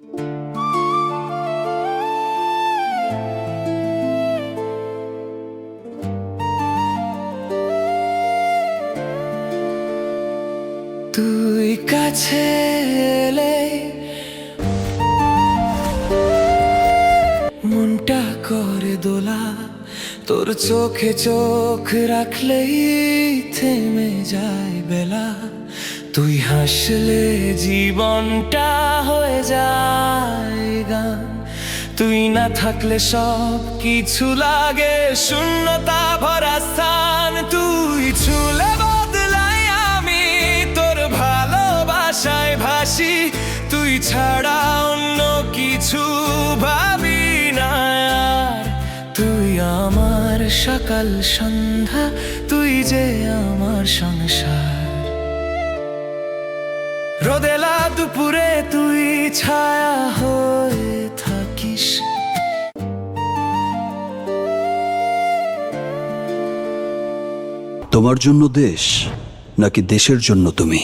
তুই কাছে এলে মনটা করে দোলা, তোর চোখে চোখ রাখলেই থেমে যায় বেলা। তুই হাসলে জীবনটা হয়ে যায়। তুই না থাকলে সব কিছু লাগে। শূন্যতা ভরা স্থান তুই ছুলে বদলাই আমি। তোর ভালোবাসায় ভাসি, তুই ছাড়া অন্য কিছু ভাবি না। তুই আমার সকাল সন্ধ্যা, তুই যে আমার সংসার। রোদেলা দুপুরে তুই ছায়া হয়ে তোমার জন্য দেশ নাকি দেশের জন্য তুমি?